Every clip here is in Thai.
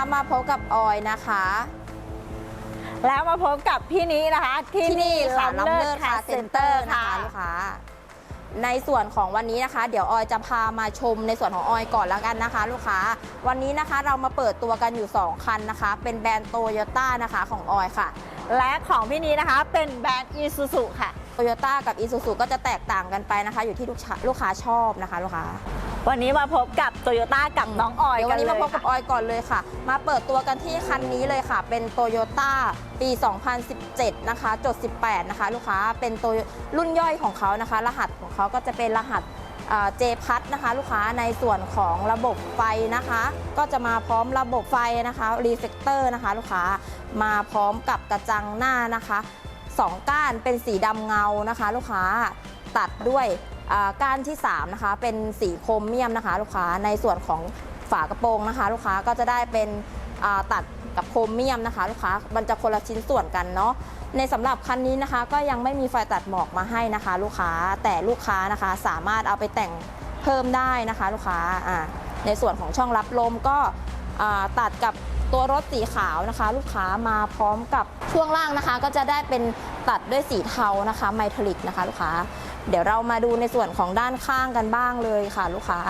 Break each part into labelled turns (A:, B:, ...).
A: นะคะมาพบกับออยนะคะ
B: แล้วมาพบกับพี่นี้นะคะ ที่
A: ที่นี่
B: นี่
A: ค่ะ
B: ลำ
A: ลำ
B: เลิ
A: เลิ
B: ศ
A: ศ
B: คา
A: คา
B: เซ็
A: เซ็
B: น
A: น
B: เต
A: เต
B: อ
A: อ
B: ร์
A: ร์นะ
B: ค่ะ
A: คะลูกค้าในส่วนของวันนี้นะคะ เดี๋ยวออยจะพามาชมในส่วนของออยก่อนแล้วกันนะคะ ลูกค้า วันนี้นะคะเรามาเปิดตัวกันอยู่ 2 คันนะคะ เป็นแบรนด์โตโยต้านะคะของออยค่ะ
B: และของพี่นี้นะคะเป็นแบรนด์อีซูซูค่ะ
A: โตโยต้ากับอีซูซูก็จะแตกต่างกันไปนะคะ อยู่ที่ลูกค้าลูกค้าชอบนะคะลูกค้า
B: วันนี้มาพบกับโตโยต้ากับน้องออย
A: เดี๋ยว
B: กั
A: วันนนี้
B: เล
A: มายพบกับ
B: ค่ะ
A: ออยก่อนเลยค่ะ มาเปิดตัวกันที่คันนี้เลยค่ะ เป็นโตโยต้าปี 2017 นะคะจด 18 นะคะ ลูกค้าเป็นตัวรุ่นย่อยของเขานะคะ รหัสของเขาก็จะเป็นรหัสเจพัทนะคะ ลูกค้าในส่วนของระบบไฟนะคะ ก็จะมาพร้อมระบบไฟนะคะรีเฟกเตอร์นะคะ ลูกค้ามาพร้อมกับกระจังหน้านะคะ สองก้านเป็นสีดำเงานะคะ ลูกค้าตัดด้วยก้านที่3นะคะเป็นสีโครเมียมนะคะ ลูกค้าในส่วนของฝากระโปรงนะคะ ลูกค้าก็จะได้เป็นตัดกับโครเมียมนะคะ ลูกค้ามันจะคนละชิ้นส่วนกันเนาะในสำหรับคันนี้นะคะ ก็ยังไม่มีไฟตัดหมอกมาให้นะคะ ลูกค้าแต่ลูกค้านะคะสามารถเอาไปแต่งเพิ่มได้นะคะ ลูกค้าในส่วนของช่องรับลมก็ตัดกับ ตัวรถสีขาวนะคะ ลูกค้ามาพร้อมกับช่วงล่างนะคะ ก็จะได้เป็นตัดด้วยสีเทานะคะไมทลิกนะคะ ลูกค้า เดี๋ยวเรามาดูในส่วนของด้านข้างกันบ้างเลยค่ะ ลูกค้า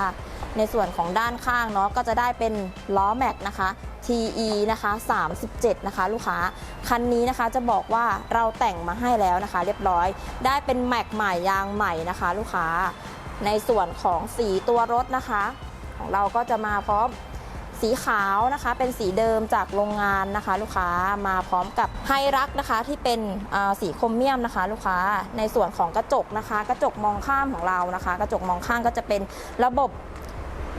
A: ในส่วนของด้านข้างเนาะก็จะได้เป็นล้อแม็กนะคะ TE นะคะ37 นะคะ ลูกค้า คันนี้นะคะจะบอกว่าเราแต่งมาให้แล้วนะคะ เรียบร้อย ได้เป็นแม็กใหม่ยางใหม่นะคะ ลูกค้า ในส่วนของสีตัวรถนะคะ ของเราก็จะมาพร้อม สีขาวนะคะ เป็นสีเดิมจากโรงงานนะคะ ลูกค้ามาพร้อมกับไฮรักนะคะที่เป็นสีโครเมียมนะคะ ลูกค้าในส่วนของกระจกนะคะ กระจกมองข้ามของเรานะคะ กระจกมองข้างก็จะเป็นระบบ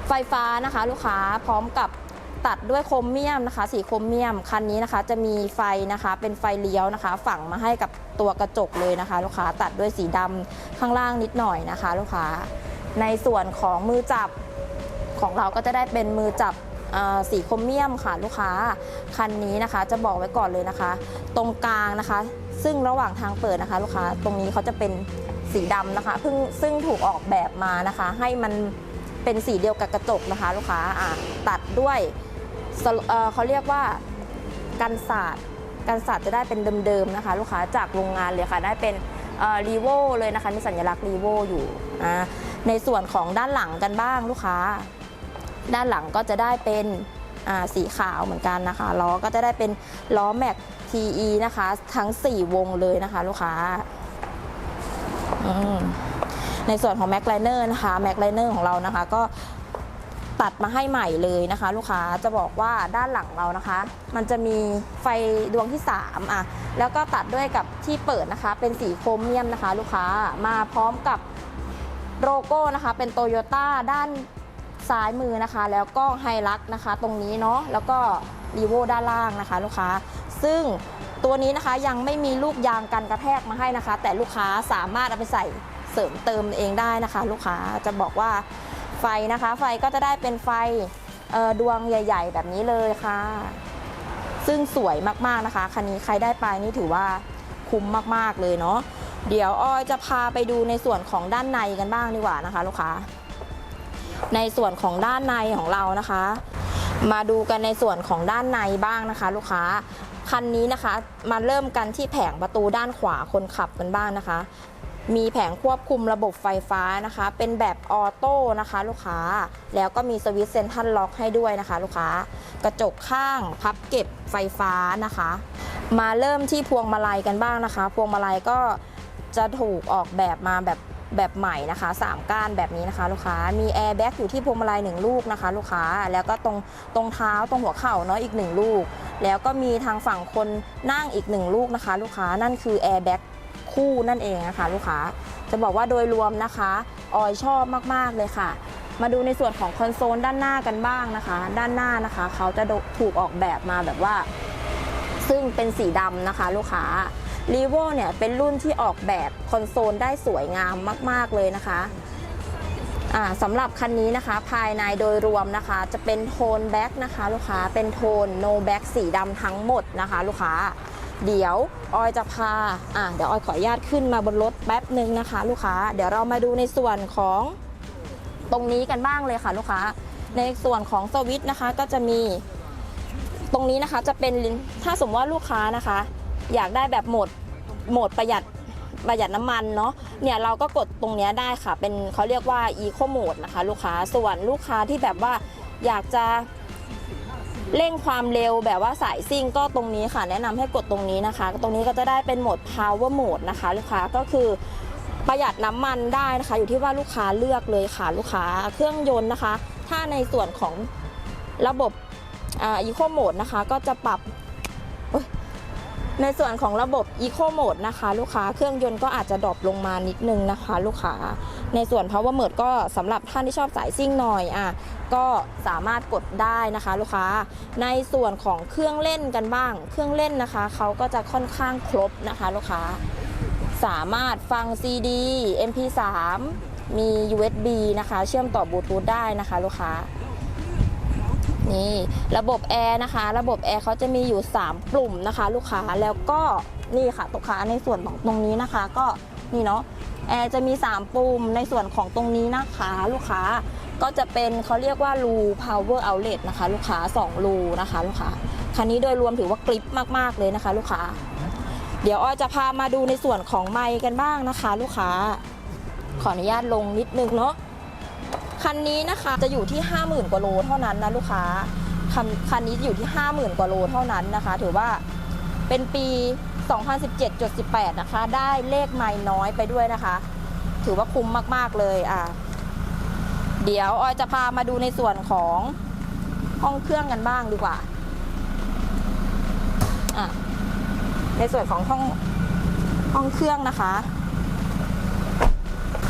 A: ไฟฟ้านะคะ ลูกค้าพร้อมกับตัดด้วยโครเมียมนะคะ สีโครเมียมคันนี้นะคะ จะมีไฟนะคะ เป็นไฟเลี้ยวนะคะ ฝังมาให้กับตัวกระจกเลยนะคะ ลูกค้าตัดด้วยสีดำข้างล่างนิดหน่อยนะคะ ลูกค้าในส่วนของมือจับของเราก็จะได้เป็นมือจับ สีโครเมียมค่ะลูกค้าคันนี้นะคะ จะบอกไว้ก่อนเลยนะคะ ตรงกลางนะคะ ซึ่งระหว่างทางเปิดนะคะ ลูกค้าตรงนี้เขาจะเป็นสีดำนะคะเพิ่งซึ่งถูกออกแบบมานะคะ ให้มันเป็นสีเดียวกับกระจกนะคะ ลูกค้าตัดด้วยเเขาเรียกว่ากันศาสตร์กันศาสตร์จะได้เป็นเดิมๆนะคะ ลูกค้าจากโรงงานเลยค่ะ ได้เป็นรีโวเลยนะคะมีสัญลักษณ์รีโวอยู่ในส่วนของด้านหลังกันบ้างลูกค้า ด้านหลังก็จะได้เป็นสีขาวเหมือนกันนะคะล้อก็จะได้เป็นล้อแม็ก TE นะคะ ทั้ง 4 วงเลยนะคะ ลูกค้า ในส่วนของ Mac Liner นะคะ Mac Liner ของเรานะคะ ก็ตัดมาให้ใหม่เลยนะคะ ลูกค้าจะบอกว่าด้านหลังเรานะคะ มันจะมีไฟดวงที่3อะแล้วก็ตัดด้วยกับที่เปิดนะคะ เป็นสีโครเมียมนะคะ ลูกค้ามาพร้อมกับโลโก้นะคะ เป็นโตโยต้าด้าน ซ้ายมือนะคะ แล้วก็ไฮลักนะคะ ตรงนี้เนาะแล้วก็รีโวด้านล่างนะคะ ลูกค้า ซึ่งตัวนี้นะคะยังไม่มีลูกยางกันกระแทกมาให้นะคะ แต่ลูกค้าสามารถเอาไปใส่เสริมเติมเองได้นะคะ ลูกค้าจะบอกว่าไฟนะคะ ไฟก็จะได้เป็นไฟดวงใหญ่ ๆ แบบนี้เลยค่ะ ซึ่งสวยมากๆนะคะคันนี้ใครได้ไปนี่ถือว่าคุ้มมากๆเลยเนาะเดี๋ยวออยจะพาไปดูในส่วนของด้านในกันบ้างดีกว่านะคะ ลูกค้า ในส่วนของด้านในของเรานะคะ มาดูกันในส่วนของด้านในบ้างนะคะ ลูกค้าคันนี้นะคะ มาเริ่มกันที่แผงประตูด้านขวาคนขับกันบ้างนะคะ มีแผงควบคุมระบบไฟฟ้านะคะ เป็นแบบออโต้นะคะ ลูกค้า แล้วก็มีสวิตช์เซนทรัลล็อกให้ด้วยนะคะ ลูกค้า กระจกข้างพับเก็บไฟฟ้านะคะ มาเริ่มที่พวงมาลัยกันบ้างนะคะ พวงมาลัยก็จะถูกออกแบบมาแบบ แบบใหม่นะคะ 3 ก้านแบบนี้นะคะลูกค้ามีแอร์แบ็กอยู่ที่พวงมาลัย1ลูกนะคะ ลูกค้าแล้วก็ตรงตรงเท้าตรงหัวเข่าเนาะอีก 1 ลูก แล้วก็มีทางฝั่งคนนั่งอีก 1 ลูกนะคะ ลูกค้านั่นคือแอร์แบ็กคู่นั่นเองนะคะลูกค้าจะบอกว่าโดยรวมนะคะออยชอบมากๆเลยค่ะ มาดูในส่วนของคอนโซลด้านหน้ากันบ้างนะคะ ด้านหน้านะคะเขาจะถูกออกแบบมาแบบว่า ซึ่งเป็นสีดำนะคะ ลูกค้า r e v o เนี่ยเป็นรุ่นที่ออกแบบคอนโซลได้สวยงามมาก ๆ เลยนะคะอ่าสำหรับคันนี้นะคะภายในโดยรวมนะคะ จะเป็นโทนแบ็กนะคะลูกค้าเป็นโทน no back สีดำทั้งหมดนะคะ ลูกค้า เดี๋ยวออยจะพาอ่าเดี๋ยวออยขออนุญาตขึ้นมาบนรถแป๊บหนึ่งนะคะ ลูกค้า เดี๋ยวเรามาดูในส่วนของตรงนี้กันบ้างเลยค่ะ ลูกค้า ในส่วนของสวิตนะคะก็จะมีตรงนี้นะคะจะเป็นถ้าสมมติว่าลูกค้านะคะ อยากได้แบบโหมด โหมดประหยัดประหยัดน้ำมันเนาะเนี่ยเราก็กดตรงนี้ได้ค่ะ เป็นเขาเรียกว่า Eco Mode นะคะ ลูกค้าส่วนลูกค้าที่แบบว่าอยากจะเร่งความเร็วแบบว่าสายซิ่งก็ตรงนี้ค่ะ แนะนำให้กดตรงนี้นะคะ ตรงนี้ก็จะได้เป็นโหมด Power Mode นะคะ ลูกค้าก็คือประหยัดน้ำมันได้นะคะ อยู่ที่ว่าลูกค้าเลือกเลยค่ะลูกค้าเครื่องยนต์นะคะ ถ้าในส่วนของระบบอีโคโหมดนะคะ ก็จะปรับ ในส่วนของระบบ Eco Mode นะคะ ลูกค้าเครื่องยนต์ก็อาจจะดรอปลงมานิดนึงนะคะ ลูกค้า ในส่วน Power Mode ก็สำหรับท่านที่ชอบสายซิ่งหน่อยอะก็สามารถกดได้นะคะ ลูกค้า ในส่วนของเครื่องเล่นกันบ้าง เครื่องเล่นนะคะเขาก็จะค่อนข้างครบนะคะ ลูกค้า สามารถฟัง CD MP3 มี USB นะคะ เชื่อมต่อบลูทูธได้นะคะ ลูกค้า นี่ระบบแอร์นะคะ ระบบแอร์เขาจะมีอยู่ 3 ปุ่มนะคะ ลูกค้าแล้วก็นี่ค่ะตกค้าในส่วนของตรงนี้นะคะ ก็นี่เนาะแอร์จะมี 3 ปุ่มในส่วนของตรงนี้นะคะ ลูกค้าก็จะเป็นเขาเรียกว่ารู power outlet นะคะ ลูกค้า2รูนะคะ ลูกค้าคันนี้โดยรวมถือว่ากริปมาก ๆ เลยนะคะ ลูกค้า เดี๋ยวออจะพามาดูในส่วนของไมค์กันบ้างนะคะ ลูกค้า ขออนุญาตลงนิดนึงเนาะ คันนี้นะคะจะอยู่ที่ 50,000 กว่าโลเท่านั้นนะลูกค้าคันคันนี้อยู่ที่ 50,000 กว่าโลเท่านั้นนะคะ ถือว่าเป็นปี 2017.18 นะคะ ได้เลขไม่น้อยไปด้วยนะคะ ถือว่าคุ้มมาก ๆ เลยอะเดี๋ยวออยจะพามาดูในส่วนของห้องเครื่องกันบ้างดีกว่าอะในส่วนของห้องห้องเครื่องนะคะ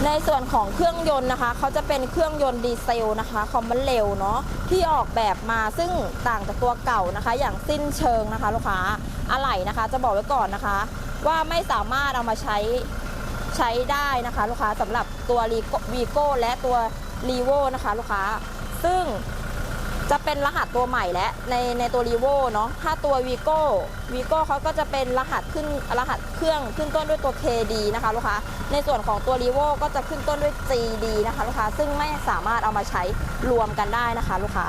A: ในส่วนของเครื่องยนต์นะคะ เขาจะเป็นเครื่องยนต์ดีเซลนะคะคอมมันเร็วเนาะที่ออกแบบมาซึ่งต่างจากตัวเก่านะคะ อย่างสิ้นเชิงนะคะลูกค้าอะไหล่นะคะ จะบอกไว้ก่อนนะคะ ว่าไม่สามารถเอามาใช้ใช้ได้นะคะลูกค้าสำหรับตัววีโก้และตัวรีโวนะคะลูกค้า ซึ่ง จะเป็นรหัสตัวใหม่และในในตัวรีโวเนาะถ้าตัววีโก้วีโก้เขาก็จะเป็นรหัสขึ้นรหัสเครื่องขึ้นต้นด้วยตัว KD นะคะลูกค้าในส่วนของตัว r ีโวก็จะขึ้นต้นด้วย GD นะคะลูกค้าซึ่งไม่สามารถเอามาใช้รวมกันได้นะคะลูกค้า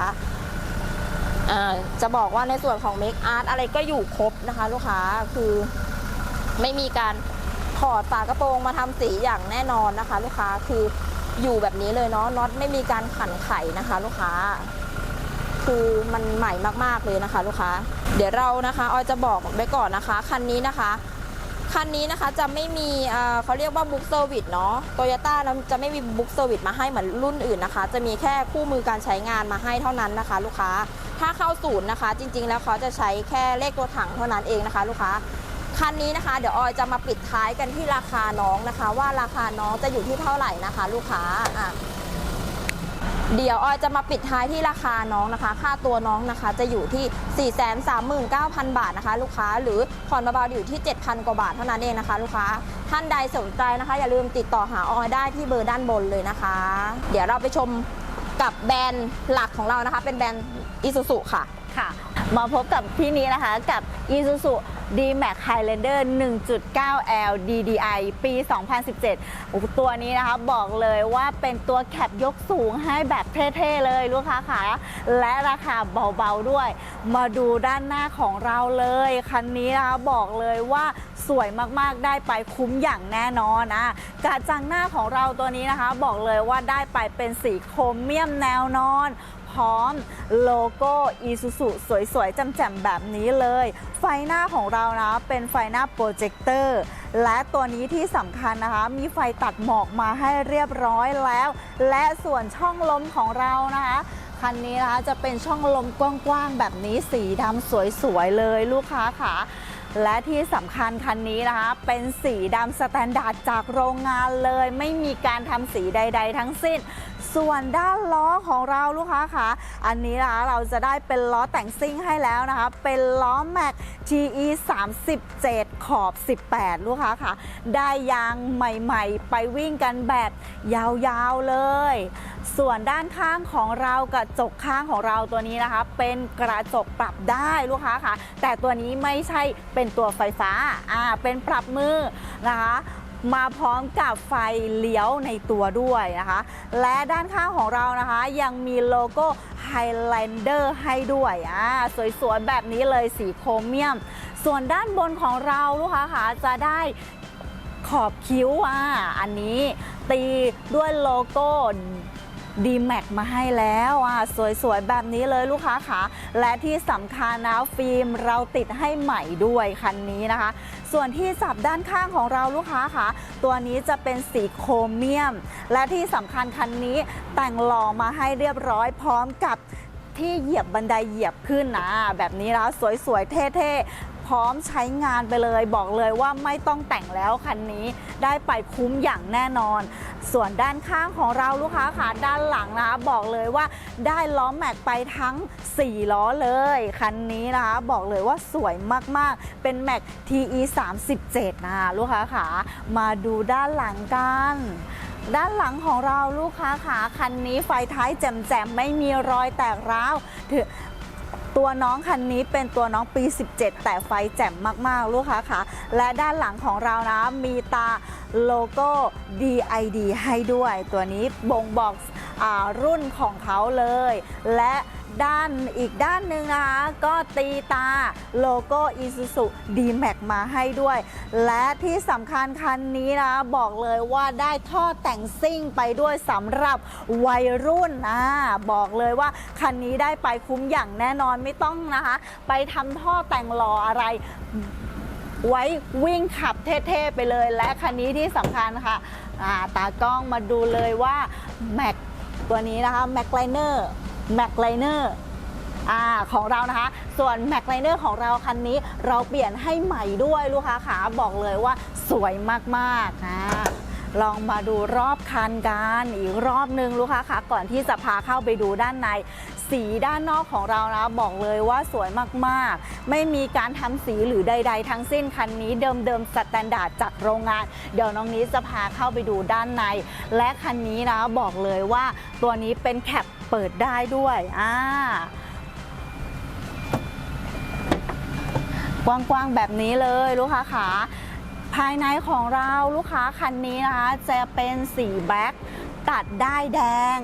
A: จะบอกว่าในส่วนของ Make Art อะไรก็อยู่ครบนะคะ ลูกค้าคือไม่มีการถอดฝากระโปรงมาทำสีอย่างแน่นอนนะคะ ลูกค้าคืออยู่แบบนี้เลยเนาะน็อตไม่มีการขันไขนะคะ ลูกค้า คือมันใหม่มากๆเลยนะคะ ลูกค้า เดี๋ยวเรานะคะออยจะบอกไว้ก่อนนะคะ คันนี้นะคะคันนี้นะคะจะไม่มีเออเขาเรียกว่าบุ๊กเซอร์วิสเนาะโตโยต้าจะไม่มีบุ๊กเซอร์วิสมาให้เหมือนรุ่นอื่นนะคะ จะมีแค่คู่มือการใช้งานมาให้เท่านั้นนะคะ ลูกค้า ถ้าเข้าศูนย์นะคะ จริง ๆ แล้วเขาจะใช้แค่เลขตัวถังเท่านั้นเองนะคะ ลูกค้า คันนี้นะคะ เดี๋ยวออยจะมาปิดท้ายกันที่ราคาน้องนะคะ ว่าราคาน้องจะอยู่ที่เท่าไหร่นะคะ ลูกค้าอะ เดี๋ยวออยจะมาปิดท้ายที่ราคาน้องนะคะ ค่าตัวน้องนะคะ จะอยู่ที่ 439,000 บาทนะคะ ลูกค้าหรือผ่อนเบาๆอยู่ที่ 7,000 กว่าบาทเท่านั้นเองนะคะ ลูกค้าท่านใดสนใจนะคะ อย่าลืมติดต่อหาออยได้ที่เบอร์ด้านบนเลยนะคะ เดี๋ยวเราไปชมกับแบรนด์หลักของเรานะคะ เป็นแบรนด์อิซูซุค่ะ
B: ค่ะ มาพบกับพี่นี้นะคะกับ Isuzu D-Max Highlander 1.9L DDI ปี 2017โอ้ตัวนี้นะคะบอกเลยว่าเป็นตัวแคปยกสูงให้แบบเท่ๆเลยลูกค้าขาและราคาเบาๆด้วย มาดูด้านหน้าของเราเลย คันนี้นะคะบอกเลยว่าสวยมากๆได้ไปคุ้มอย่างแน่นอนนะกระจังหน้าของเราตัวนี้นะคะ บอกเลยว่าได้ไปเป็นสีโครเมียมแนวนอน พร้อมโลโก้ Isuzu สวยๆจำๆแบบนี้เลย ไฟหน้าของเรานะเป็นไฟหน้าโปรเจคเตอร์และตัวนี้ที่สำคัญนะคะ มีไฟตัดหมอกมาให้เรียบร้อยแล้ว และส่วนช่องลมของเรานะคะคันนี้นะคะจะเป็นช่องลมกว้างๆแบบนี้สีดำสวยๆเลยลูกค้าค่ะ และที่สำคัญคันนี้นะคะ เป็นสีดำสแตนดาร์ดจากโรงงานเลย ไม่มีการทำสีใด ๆ ทั้งสิ้น ส่วนด้านล้อของเราลูกค้าค่ะ อันนี้นะคะเราจะได้เป็นล้อแต่งซิ่งให้แล้วนะคะ เป็นล้อแม็ก TE 37 ขอบ 18 ลูกค้าค่ะ ได้ยางใหม่ๆ ไปวิ่งกันแบบยาวๆเลย ส่วนด้านข้างของเรากระจกข้างของเราตัวนี้นะคะ เป็นกระจกปรับได้ลูกค้าค่ะ แต่ตัวนี้ไม่ใช่เป็น็นตัวไฟฟ้าอ่าเป็นปรับมือนะคะมาพร้อมกับไฟเลี้ยวในตัวด้วยนะคะ และด้านข้างของเรานะคะ ยังมีโลโก้ Highlander ให้ด้วยอ่าสวยๆ แบบนี้เลยสีโครเมียม ส่วนด้านบนของเราลูกค้าคะจะได้ขอบคิ้วอะอันนี้ตีด้วยโลโก้ d m a x มาให้แล้วอะสวยๆ แบบนี้เลยลูกค้าค่ะและที่สำคัญนะฟิล์มเราติดให้ใหม่ด้วยคันนี้นะคะ ส่วนที่สับด้านข้างของเราลูกค้าค่ะตัวนี้จะเป็นสีโครเมียม และที่สำคัญคันนี้แต่งหล่อมาให้เรียบร้อยพร้อมกับที่เหยียบบันไดเหยียบขึ้นนะแบบนี้แล้วสวยๆ เท่ๆ ร้อมใช้งานไปเลย บอกเลยว่าไม่ต้องแต่งแล้วคันนี้ได้ไปคุ้มอย่างแน่นอน ส่วนด้านข้างของเราลูกค้าค่ะด้านหลังนะคะบอกเลยว่าได้ล้อแม็กไปทั้ง 4 ล้อเลยคันนี้นะคะบอกเลยว่าสวยมากๆ เป็นแม็ก TE 37นะคะลูกค้าค่ะมาดูด้านหลังกันด้านหลังของเราลูกค้าค่ะคันนี้ไฟท้ายแจ่มๆ ไม่มีรอยแตกร้าวถือ ตัวน้องคันนี้เป็นตัวน้องปี 17 แต่ไฟแจ่มมากๆ ลูกค้าค่ะ และด้านหลังของเรานะ มีตาโลโก้ DID ให้ด้วย ตัวนี้บ่งบอกอรุ่นของเขาเลย และ ด้านอีกด้านหนึ่งนะคะ ก็ตีตาโลโก้ Isuzu D-Max มาให้ด้วย และที่สำคัญคันนี้นะ บอกเลยว่าได้ท่อแต่งซิ่งไปด้วยสำหรับวัยรุ่นนะบอกเลยว่าคันนี้ได้ไปคุ้มอย่างแน่นอนไม่ต้องนะคะ ไปทำท่อแต่งหล่ออะไรไว้วิ่งขับเท่ๆไปเลย และคันนี้ที่สำคัญค่ะาตากล้องมาดูเลยว่าแม็กตัวนี้นะคะแม็กไลเนอร์ แม็กไลเนอร์อของเรานะคะ ส่วนแม็กไลเนอร์ของเราคันนี้เราเปลี่ยนให้ใหม่ด้วยลูกค้าขาบอกเลยว่าสวยมากๆนะ ลองมาดูรอบคันกันอีกรอบหนึ่งลูกค้าคะก่อนที่จะพาเข้าไปดูด้านใน สีด้านนอกของเรานะบอกเลยว่าสวยมากๆ ไม่มีการทำสีหรือใด ๆ ทั้งสิ้นคันนี้เดิมๆสแตนดาร์ดจากโรงงาน เดี๋ยวน้องนี้จะพาเข้าไปดูด้านใน และคันนี้นะบอกเลยว่าตัวนี้เป็นแคปเปิดได้ด้วยอ่ากว้างๆแบบนี้เลยลูกค้าขา ภายในของเราลูกค้าคันนี้นะคะ จะเป็นสีแบ็คตัดได้แดง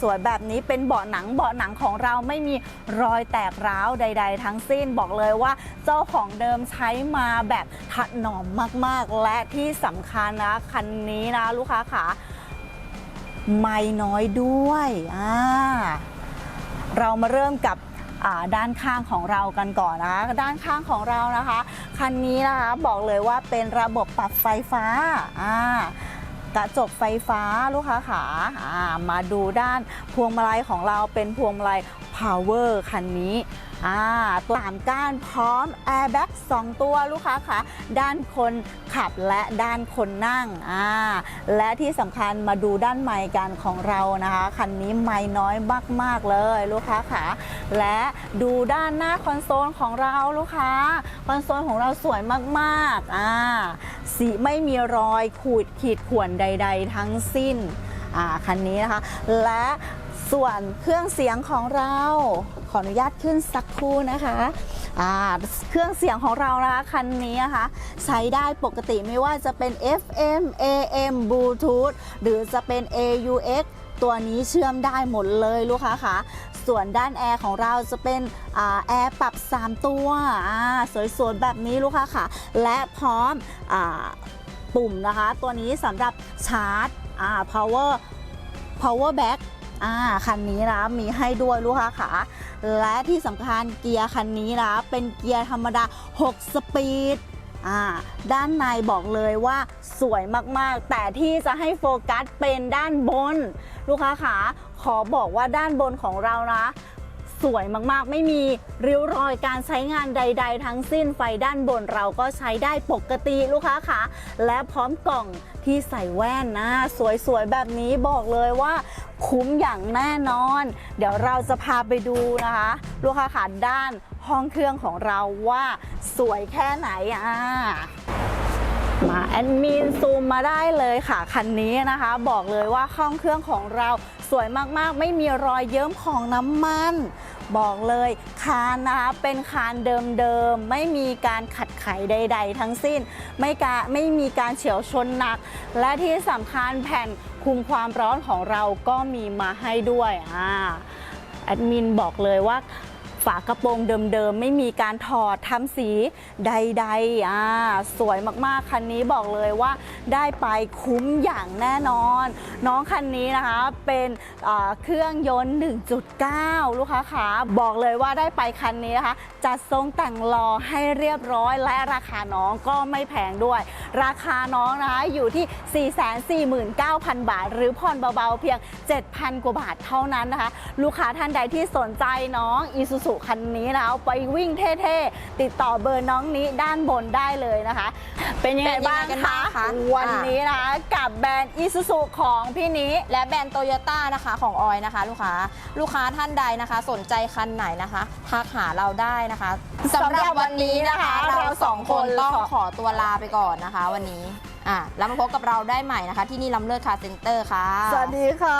B: สวยๆ แบบนี้เป็นเบาะหนังเบาะหนังของเราไม่มีรอยแตกร้าวใด ๆ ทั้งสิ้นบอกเลยว่าเจ้าของเดิมใช้มาแบบถนอมมากๆ และที่สำคัญนะคันนี้นะลูกค้าขาไม่น้อยด้วยอ่าเรามาเริ่มกับ ด้านข้างของเรากันก่อนนะคะด้านข้างของเรานะคะ คันนี้นะคะบอกเลยว่าเป็นระบบปรับไฟฟ้าอ่ากระจกไฟฟ้าลูกค้าขาามาดูด้านพวงมาลัยของเราเป็นพวงมาลัย Power คันนี้ อ่าตัวสามก้านพร้อม Airbag 2ตัวลูกค้าคะด้านคนขับและด้านคนนั่งอ่าและที่สำคัญมาดูด้านไมค์กันของเรานะคะ คันนี้ไมค์น้อยมาก ๆ เลยลูกค้าขาและดูด้านหน้าคอนโซลของเราลูกค้า คอนโซลของเราสวยมากๆอ่าสีไม่มีรอยขูดขีดข่วนใด ๆ ทั้งสิ้นอ่าคันนี้นะคะ และ ส่วนเครื่องเสียงของเรา ขออนุญาตขึ้นสักครู่นะคะอ่าเครื่องเสียงของเรานะคะคันนี้นะคะใช้ได้ปกติไม่ว่าจะเป็น FM AM Bluetooth หรือจะเป็น AUX ตัวนี้เชื่อมได้หมดเลยลูกค้าคะส่วนด้านแอร์ของเราจะเป็นอแอร์ปรับ 3 ตัวสวยๆแบบนี้ลูกค้าค่ะ และพร้อมอปุ่มนะคะ ตัวนี้สำหรับชาร์จ power power back อ่าคันนี้นะมีให้ด้วยลูกค้าขาและที่สำคัญเกียร์คันนี้นะเป็นเกียร์ธรรมดา 6 สปีดด้านในบอกเลยว่าสวยมากๆ แต่ที่จะให้โฟกัสเป็นด้านบน ลูกค้าขาขอบอกว่าด้านบนของเรานะ สวยมากๆ ไม่มีริ้วรอยการใช้งานใด ๆ ทั้งสิ้นไฟด้านบนเราก็ใช้ได้ปกติลูกค้าค่ะ และพร้อมกล่องที่ใส่แว่นนะ สวยๆ แบบนี้บอกเลยว่า คุ้มอย่างแน่นอน เดี๋ยวเราจะพาไปดูนะคะ ลูกค้าค่ะด้านห้องเครื่องของเราว่าสวยแค่ไหนอะมาแอดมินซูมมาได้เลยค่ะ คันนี้นะคะ บอกเลยว่าห้องเครื่องของเราสวยมากๆ ไม่มีรอยเยิ้มของน้ำมัน บอกเลยคานนะคะเป็นคานเดิมๆ ไม่มีการขัดไขใด ๆ ทั้งสิ้น ไม่กาไม่มีการเฉียวชนหนัก และที่สำคัญแผ่นคุมความร้อนของเราก็มีมาให้ด้วยอ่าแอดมินบอกเลยว่า ฝากระโปรงเดิมๆ ไม่มีการถอดทำสีใดๆอ่าสวยมากๆ คันนี้บอกเลยว่าได้ไปคุ้มอย่างแน่นอน น้องคันนี้นะคะเป็นเครื่องยนต์ 1.9 ลูกค้าขาบอกเลยว่าได้ไปคันนี้นะคะจัดทรงแต่งรอให้เรียบร้อยและราคาน้องก็ไม่แพงด้วย ราคาน้องนะคะอยู่ที่ 449,000 บาท หรือผ่อนเบาๆเพียง 7,000 กว่าบาทเท่านั้นนะคะ ลูกค้าท่านใดที่สนใจน้องอีซูซูคันนี้นะคะเอาไปวิ่งเท่ๆ ติดต่อเบอร์น้องนี้ด้านบนได้เลยนะคะ เป็นยังไง
A: เป็นยังไง
B: บ้าง
A: กัน
B: คะ
A: บ้างคะ
B: วันนี้นะคะกับแบรนด์อีซูซูของพี่นี้
A: และแบรนด์โตโยต้านะคะของออยนะคะ ลูกค้าลูกค้าท่านใดนะคะ สนใจคันไหนนะคะทักหาเราได้นะคะสำหรับวันนี้นะคะ เราสองคนต้องขอตัวลาไปก่อนนะคะ วันนี้อะแล้วมาพบกับเราได้ใหม่นะคะ ที่นี่ลำเลิศคาร์เซ็นเตอร์ค่ะ
B: สวัสดีค่ะ